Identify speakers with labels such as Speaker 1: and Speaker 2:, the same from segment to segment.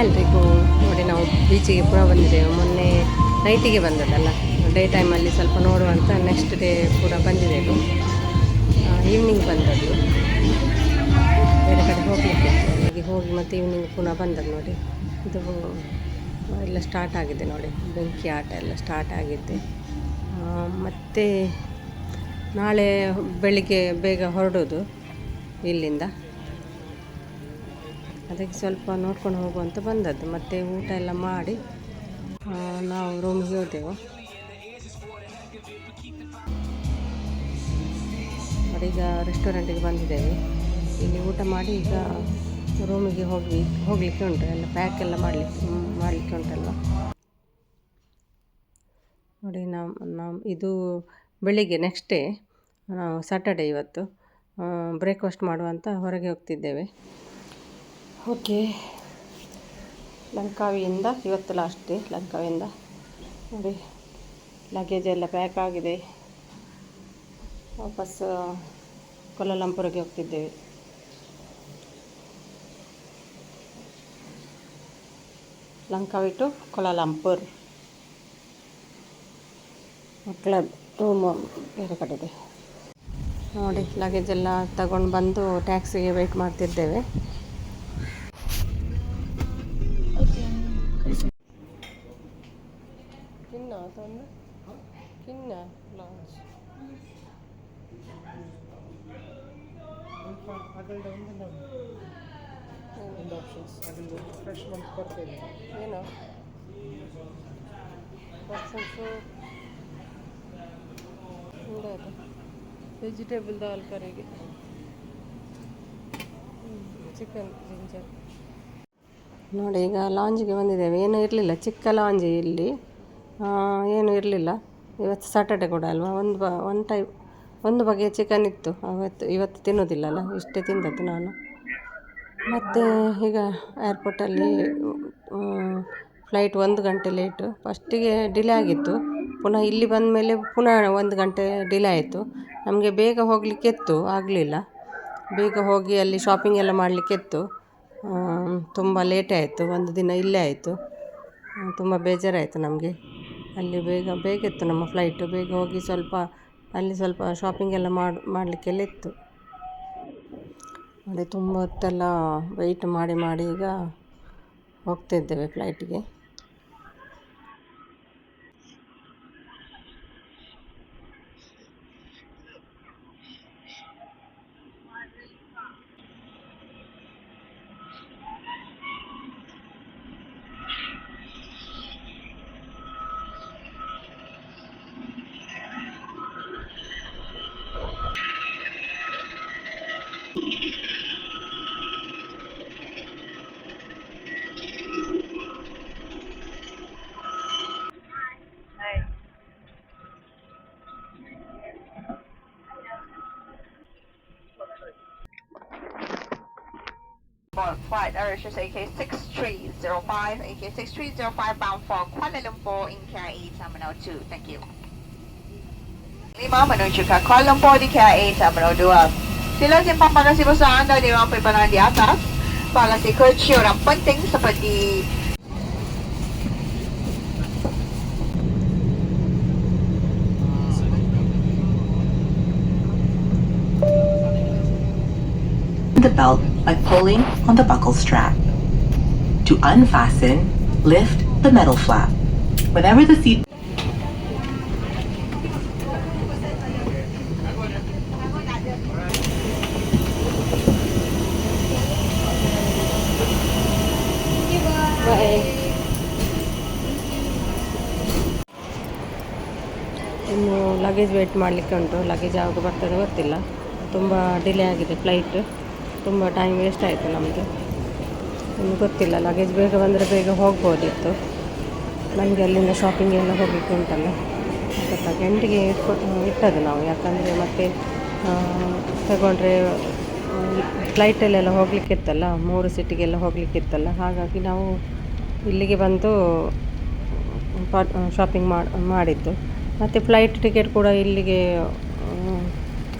Speaker 1: ಎಲ್ರಿಗೂ ನೋಡಿ ನಾವು ಬೀಚಿಗೆ ಪುನಃ ಬಂದಿದ್ದೇವೆ. ಮೊನ್ನೆ ನೈಟಿಗೆ ಬಂದದ್ದಲ್ಲ. ಡೇ ಟೈಮಲ್ಲಿ ಸ್ವಲ್ಪ ನೋಡುವಂತ ನೆಕ್ಸ್ಟ್ ಡೇ ಕೂಡ ಬಂದಿದ್ದೇವೆ ಈವ್ನಿಂಗ್ ಬಂದದ್ದು. ಬೇರೆ ಕಡೆ ಹೋಗಲಿಕ್ಕೆ ಹೋಗಿ ಮತ್ತೆ ಈವ್ನಿಂಗ್ ಪುನಃ ಬಂದದ್ದು ನೋಡಿ. ಇದು ಎಲ್ಲ ಸ್ಟಾರ್ಟ್ ಆಗಿದೆ ನೋಡಿ. ಬೆಂಕಿ ಆಟ ಎಲ್ಲ ಸ್ಟಾರ್ಟ್ ಆಗಿದೆ ಮತ್ತೆ ನಾಳೆ ಬೆಳಿಗ್ಗೆ ಬೇಗ ಹೊರಡೋದು ಇಲ್ಲಿಂದ. ಅದಕ್ಕೆ ಸ್ವಲ್ಪ ನೋಡ್ಕೊಂಡು ಹೋಗುವಂತ ಬಂದದ್ದು. ಮತ್ತು ಊಟ ಎಲ್ಲ ಮಾಡಿ ನಾವು ರೂಮಿಗೆ ಹೋದೆವು. ಈಗ ರೆಸ್ಟೋರೆಂಟಿಗೆ ಬಂದಿದ್ದೇವೆ. ಇಲ್ಲಿ ಊಟ ಮಾಡಿ ಈಗ ರೂಮಿಗೆ ಹೋಗಿ, ಹೋಗಲಿಕ್ಕೆ ಉಂಟು. ಎಲ್ಲ ಪ್ಯಾಕ್ ಎಲ್ಲ ಮಾಡಲಿಕ್ಕೆ ಮಾಡಲಿಕ್ಕೆ ಉಂಟಲ್ಲ ನೋಡಿ ನಮ್ಮ ನಮ್ಮ ಇದು ಬೆಳಿಗ್ಗೆ ನೆಕ್ಸ್ಟ್ ಡೇ ನಾವು ಸ್ಯಾಟರ್ಡೇ ಇವತ್ತು ಬ್ರೇಕ್ಫಾಸ್ಟ್ ಮಾಡುವಂತ ಹೊರಗೆ ಹೋಗ್ತಿದ್ದೇವೆ. ಓಕೆ. ಲಂಕಾವಿಯಿಂದ, ಇವತ್ತು ಲಾಸ್ಟ್ ಡೇ ಲಂಕಾವಿಯಿಂದ ನೋಡಿ ಲಗೇಜ್ ಎಲ್ಲ ಪ್ಯಾಕ್ ಆಗಿದೆ. ವಾಪಸ್ ಕೊಲ್ಲಂಪುರಕ್ಕೆ ಹೋಗ್ತಿದ್ದೇವೆ. Langkawi to Kuala Lumpur. ಮಕ್ಕಳ ರೂಮ್ ಬೇರೆ ಕಡೆ ಇದೆ. ನೋಡಿ ಲಗೇಜ್ ಎಲ್ಲ ತಗೊಂಡು ಬಂದು ಟ್ಯಾಕ್ಸಿಗೆ ವೆಯ್ಟ್ ಮಾಡ್ತಿದ್ದೇವೆ. ಕಿನ್ನ ತಂದು ಕಿನ್ನ ಲಾಂಚ್
Speaker 2: ಒಂದು ಆಪ್ಷನ್ಸ್ ಅದೊಂದು ಫ್ರೆಶ್ ಮಂತ್ ಬರ್ತೇನೆ
Speaker 1: ಏನು ಪರ್ಸನ್ಸು ಹಿಂಗಾಯ್ತು ವೆಜಿಟೇಬಲ್ ದಾಲ್ ಕರಿಗೆ ಚಿಕನ್ ಜಿಂಜರ್ ನೋಡಿ ಈಗ ಲಾಂಜಿಗೆ ಬಂದಿದ್ದೇವೆ ಏನೂ ಇರಲಿಲ್ಲ ಚಿಕ್ಕ ಲಾಂಜ್ ಇಲ್ಲಿ ಆ, ಏನೂ ಇರಲಿಲ್ಲ. ಇವತ್ತು ಸಾಟರ್ಡೆ ಕೂಡ ಅಲ್ವಾ? ಒಂದು ಬ ಒಂದು ಟೈಪ್ ಒಂದು ಬಗೆಯ ಚಿಕನ್ ಇತ್ತು. ಅವತ್ತು, ಇವತ್ತು ತಿನ್ನೋದಿಲ್ಲಲ್ಲ? ಇಷ್ಟೇ ತಿಂದದ್ದು ನಾನು. ಮತ್ತು ಈಗ ಏರ್ಪೋರ್ಟಲ್ಲಿ ಫ್ಲೈಟ್ ಒಂದು ಗಂಟೆ ಲೇಟು ಫಸ್ಟಿಗೆ ಡಿಲೇ ಆಗಿತ್ತು. ಪುನಃ ಇಲ್ಲಿ ಬಂದ ಮೇಲೆ ಪುನಃ ಒಂದು ಗಂಟೆ ಡಿಲೇ ಆಯಿತು. ನಮಗೆ ಬೇಗ ಹೋಗಲಿಕ್ಕೆ ಇತ್ತು. ಆಗಲಿಲ್ಲ. ಬೇಗ ಹೋಗಿ ಅಲ್ಲಿ ಶಾಪಿಂಗ್ ಎಲ್ಲ ಮಾಡಲಿಕ್ಕೆ ಇತ್ತು. ತುಂಬ ಲೇಟ್ ಆಯಿತು. ಒಂದು ದಿನ ಇಲ್ಲೇ ಆಯಿತು. ತುಂಬ ಬೇಜಾರಾಯಿತು ನಮಗೆ. ಅಲ್ಲಿ ಬೇಗ ಬೇಗ ಇತ್ತು ನಮ್ಮ ಫ್ಲೈಟು ಬೇಗ ಹೋಗಿ ಸ್ವಲ್ಪ, ಅಲ್ಲಿ ಸ್ವಲ್ಪ ಶಾಪಿಂಗ್ ಎಲ್ಲ ಮಾಡಿ, ಮಾಡಲಿಕ್ಕೆಲ್ಲ ಇತ್ತು. ಅದೇ ತುಂಬ ಹೊತ್ತೆಲ್ಲ ವೆಯ್ಟ್ ಮಾಡಿ ಮಾಡಿ ಈಗ ಹೋಗ್ತಿದ್ದೇವೆ ಫ್ಲೈಟಿಗೆ
Speaker 3: flight Mauritius AK6305, AK6305 bound for Kuala Lumpur in KIA Terminal 2. Thank you. Lima menuju ke Kuala Lumpur di KIA Terminal 2. Sila simpan bagasi besar anda di ruang perimbangan di atas. Bagasi kecil dan penting seperti
Speaker 4: the belt by pulling on the buckle strap. To unfasten, lift the metal flap. Whenever the seat
Speaker 1: ಇನ್ನು luggage wait ಮಾಡಲಿಕ್ಕೆ ಉಂಟು luggage ಯಾವಾಗ ಬರ್ತದೆ ಗೊತ್ತಿಲ್ಲ ತುಂಬ delay ಆಗಿದೆ flight ತುಂಬ time waste ಆಯಿತು ನಮಗೆ ಇನ್ನು ಗೊತ್ತಿಲ್ಲ ಲಗೇಜ್ ಬೇಗ ಬಂದರೆ ಬೇಗ ಹೋಗ್ಬೋದಿತ್ತು. ನಮಗೆ ಅಲ್ಲಿಂದ ಶಾಪಿಂಗ್ ಎಲ್ಲ ಹೋಗಲಿಕ್ಕೆ ಉಂಟಲ್ಲ. ಅದಕ್ಕೆ ಗಂಟೆಗೆ ಇಟ್ಕೊ, ಇಟ್ಟದ್ದು ನಾವು. ಯಾಕಂದರೆ ಮತ್ತೆ ತಗೊಂಡ್ರೆ ಫ್ಲೈಟಲ್ಲೆಲ್ಲ ಹೋಗಲಿಕ್ಕಿತ್ತಲ್ಲ ಮೂರು ಸಿಟಿಗೆಲ್ಲ ಹೋಗಲಿಕ್ಕಿತ್ತಲ್ಲ ಹಾಗಾಗಿ ನಾವು ಇಲ್ಲಿಗೆ ಬಂದು ಶಾಪಿಂಗ್ ಮಾಡಿದ್ದು. ಮತ್ತು ಫ್ಲೈಟ್ ಟಿಕೆಟ್ ಕೂಡ ಇಲ್ಲಿಗೆ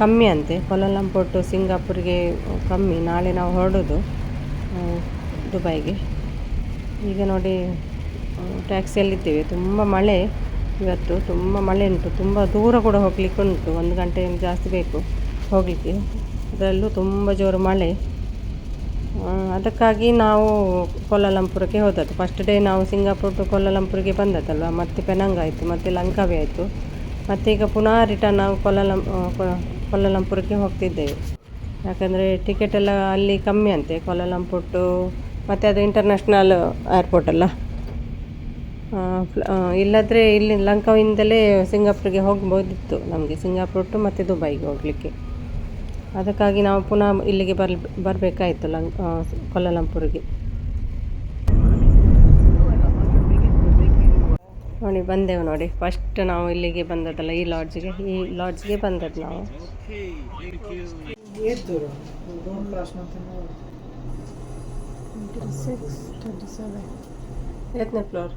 Speaker 1: ಕಮ್ಮಿ ಅಂತೆ. ಕೊಲಂಪುರ್ ಟು ಸಿಂಗಾಪುರ್ಗೆ ಕಮ್ಮಿ. ನಾಳೆ ನಾವು ಹೊರಡೋದು ದುಬೈಗೆ. ಈಗ ನೋಡಿ ಟ್ಯಾಕ್ಸಿಯಲ್ಲಿದ್ದೇವೆ. ತುಂಬ ಮಳೆ ಇವತ್ತು. ತುಂಬ ಮಳೆ ಉಂಟು. ತುಂಬ ದೂರ ಕೂಡ ಹೋಗ್ಲಿಕ್ಕೆ ಉಂಟು. ಒಂದು ಗಂಟೆ ಜಾಸ್ತಿ ಬೇಕು ಹೋಗಲಿಕ್ಕೆ. ಅದರಲ್ಲೂ ತುಂಬ ಜೋರು ಮಳೆ. ಅದಕ್ಕಾಗಿ ನಾವು ಕೋಲಾಲಂಪುರಕ್ಕೆ ಹೋದದ್ದು. ಫಸ್ಟ್ ಡೇ ನಾವು ಸಿಂಗಾಪುರ್ ಟು ಕೋಲಾಲಂಪುರಿಗೆ ಬಂದದ್ದಲ್ವ? ಮತ್ತೆ ಪೆನಂಗ್ ಆಯಿತು ಮತ್ತೆ ಲಂಕಾವಿ ಆಯಿತು. ಮತ್ತು ಈಗ ಪುನಃ ರಿಟರ್ನ್ ನಾವು ಕೋಲಾಲಂ ಕೋಲಾಲಂಪುರಕ್ಕೆ ಹೋಗ್ತಿದ್ದೇವೆ. ಯಾಕಂದರೆ ಟಿಕೆಟ್ ಎಲ್ಲ ಅಲ್ಲಿ ಕಮ್ಮಿ ಅಂತೆ ಕೋಲಾಲಂಪುರ್ ಟು ಮತ್ತು ಅದು ಇಂಟರ್ನ್ಯಾಷನಲ್ ಏರ್ಪೋರ್ಟ್ ಅಲ್ಲ. ಇಲ್ಲದ್ರೆ ಇಲ್ಲಿ ಲಂಕಾವಿಂದಲೇ ಸಿಂಗಾಪುರ್ಗೆ ಹೋಗ್ಬೋದಿತ್ತು ನಮಗೆ, ಸಿಂಗಾಪುರ್ ಟು ಮತ್ತು ದುಬೈಗೆ ಹೋಗಲಿಕ್ಕೆ. ಅದಕ್ಕಾಗಿ ನಾವು ಪುನಃ ಇಲ್ಲಿಗೆ ಬರ್ ಬರಬೇಕಾಯಿತು ಲಂಕ್ ಕೊಲಾಲಂಪುರಿಗೆ ನೋಡಿ, ಬಂದೆವು ನೋಡಿ. ಫಸ್ಟ್ ನಾವು ಇಲ್ಲಿಗೆ ಬಂದದ್ದಲ್ಲ, ಈ ಲಾಡ್ಜ್ಗೆ ಈ ಲಾಡ್ಜ್ಗೆ ಬಂದದ್ದು ನಾವು. ಎತ್ತನೇ ಫ್ಲೋರ್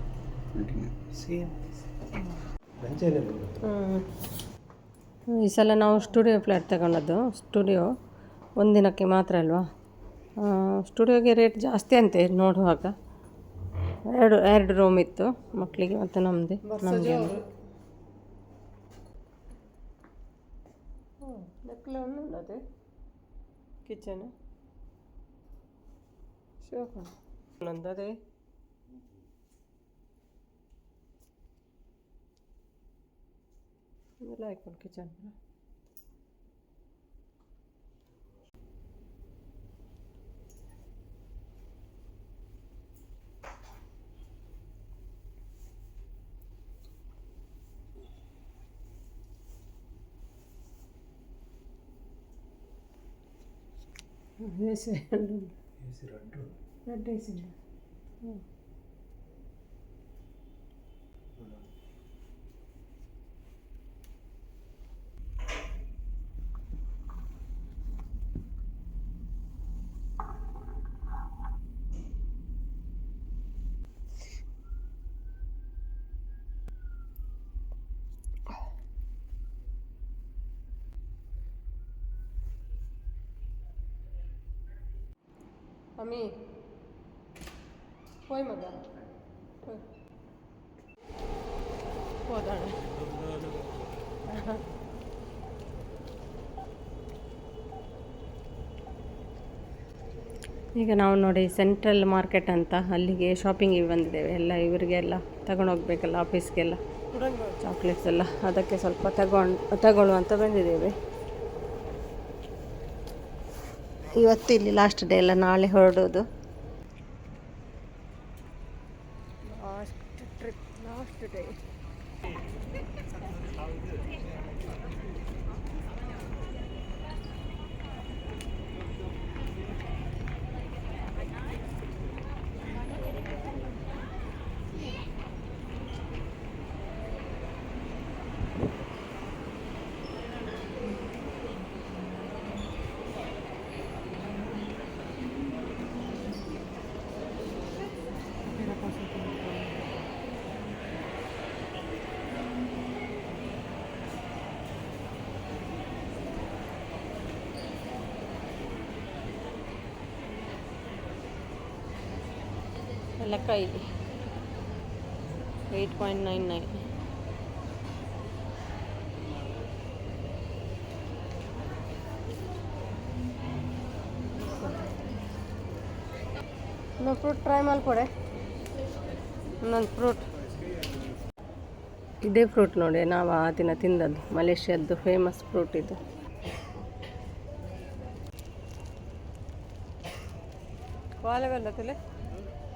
Speaker 1: ಈ ಸಲ ನಾವು ಸ್ಟುಡಿಯೋ ಫ್ಲ್ಯಾಟ್ ತಗೊಂಡದ್ದು. ಸ್ಟುಡಿಯೋ ಒಂದಿನಕ್ಕೆ ಮಾತ್ರ ಅಲ್ವಾ? ಸ್ಟುಡಿಯೋಗೆ ರೇಟ್ ಜಾಸ್ತಿ ಅಂತೆ ನೋಡುವಾಗ. ಎರಡು ಎರಡು ರೂಮ್ ಇತ್ತು ಮಕ್ಕಳಿಗೆ ಮತ್ತು ನಮ್ಮದು ನಮಗೆ ಅದೇ. ಕಿಚನ್ వేసి రెండు వేసి రెండు రెండు వేసి ಅಮ್ಮಿ ಹೋಯ್ ಮಗ ಹೋದಾಣ ಈಗ ನಾವು ನೋಡಿ ಸೆಂಟ್ರಲ್ ಮಾರ್ಕೆಟ್ ಅಂತ ಅಲ್ಲಿಗೆ ಶಾಪಿಂಗಿಗೆ ಬಂದಿದ್ದೇವೆ. ಎಲ್ಲ ಇವರಿಗೆಲ್ಲ ತಗೊಂಡೋಗ್ಬೇಕಲ್ಲ ಆಫೀಸ್ಗೆಲ್ಲ. ಚಾಕ್ಲೇಟ್ಸ್ ಎಲ್ಲ ಅದಕ್ಕೆ ಸ್ವಲ್ಪ ತಗೊಂಡು ತಗೊಳ್ಳುವಂತ ಬಂದಿದ್ದೇವೆ. ಇವತ್ತು ಇಲ್ಲಿ ಲಾಸ್ಟ್ ಡೇ ಎಲ್ಲ ನಾಳೆ ಹೊರಡೋದು ಲಾಸ್ಟ್ ಟ್ರಿಪ್ ಲಾಸ್ಟ್ ಡೇ ಲೆಕ್ಕ ಇಲ್ಲಿ ಏಯ್ಟ್ ಪಾಯಿಂಟ್ ನೈನ್ ನೈನ್ ಇನ್ನೊಂದು ಫ್ರೂಟ್ ಟ್ರೈ ಮಾಡ್ಕೊಡೆ ಇನ್ನೊಂದು ಫ್ರೂಟ್ ಇದೇ ಫ್ರೂಟ್ ನೋಡಿ ನಾವು ಆ ದಿನ ತಿಂದದ್ದು ಮಲೇಷ್ಯಾದ್ದು ಫೇಮಸ್ ಫ್ರೂಟ್ ಇದು. ವಾಲೆವೆಲ್ಲದಲ್ಲಿ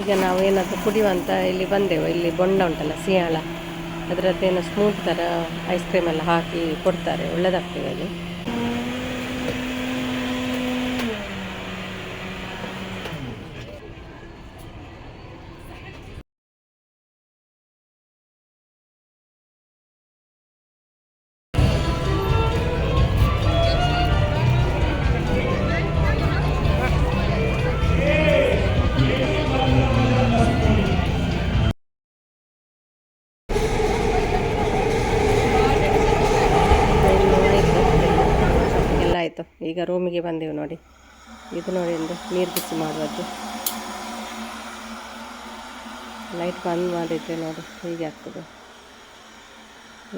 Speaker 1: ಈಗ ನಾವು ಏನಾದರೂ ಕುಡಿಯುವಂತ ಇಲ್ಲಿ ಬಂದೆವು. ಇಲ್ಲಿ ಬೊಂಡ ಉಂಟಲ್ಲ, ಸಿಯಾಳ. ಅದರದ್ದೇನೋ ಸ್ಮೂತ್ ಥರ ಐಸ್ ಕ್ರೀಮ್ ಎಲ್ಲ ಹಾಕಿ ಕೊಡ್ತಾರೆ. ಒಳ್ಳೇದಾಗ್ತದೆ ಅದು ಈಗ ರೂಮಿಗೆ ಬಂದೆವು ನೋಡಿ. ಇದು ನೋಡಿ ಒಂದು ನೀರು ಬಿಸಿ ಮಾಡುವದ್ದು. ಲೈಟ್ ಬಂದ್ ಮಾಡಿದ್ದೆ ನೋಡಿ ಹೀಗೆ ಆಗ್ತದೆ.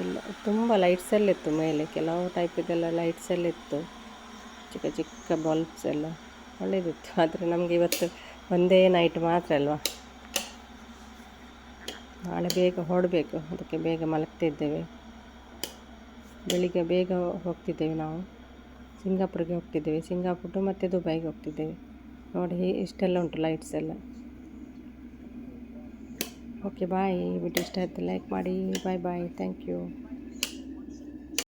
Speaker 1: ಇಲ್ಲ, ತುಂಬ ಲೈಟ್ಸ್ ಎಲ್ಲ ಇತ್ತು ಮೇಲೆ. ಕೆಲವು ಟೈಪಿದೆಲ್ಲ ಲೈಟ್ಸ್ ಎಲ್ಲ ಇತ್ತು. ಚಿಕ್ಕ ಚಿಕ್ಕ ಬಲ್ಬ್ಸ್ ಎಲ್ಲ. ಒಳ್ಳೆಯದಿತ್ತು ಆದರೆ ನಮಗೆ ಇವತ್ತು ಒಂದೇ ನೈಟ್ ಮಾತ್ರ ಅಲ್ವಾ? ನಾಳೆ ಬೇಗ ಹೊರಡಬೇಕು ಅದಕ್ಕೆ ಬೇಗ ಮಲಗ್ತಿದ್ದೇವೆ. ಬೆಳಿಗ್ಗೆ ಬೇಗ ಹೋಗ್ತಿದ್ದೇವೆ ನಾವು. ಸಿಂಗಾಪುರ್ಗೆ ಹೋಗ್ತಿದ್ದೇವೆ. ಸಿಂಗಾಪುರ್ ಮತ್ತು ದುಬೈಗೆ ಹೋಗ್ತಿದ್ದೇವೆ. ನೋಡಿ, ಇಷ್ಟೆಲ್ಲ ಉಂಟು ಲೈಟ್ಸ್ ಎಲ್ಲ. ಓಕೆ ಬಾಯ್ ವಿಡಿಯೋ ಇಷ್ಟ ಆಯಿತು ಲೈಕ್ ಮಾಡಿ. ಬಾಯ್ ಬಾಯ್ ಥ್ಯಾಂಕ್ ಯು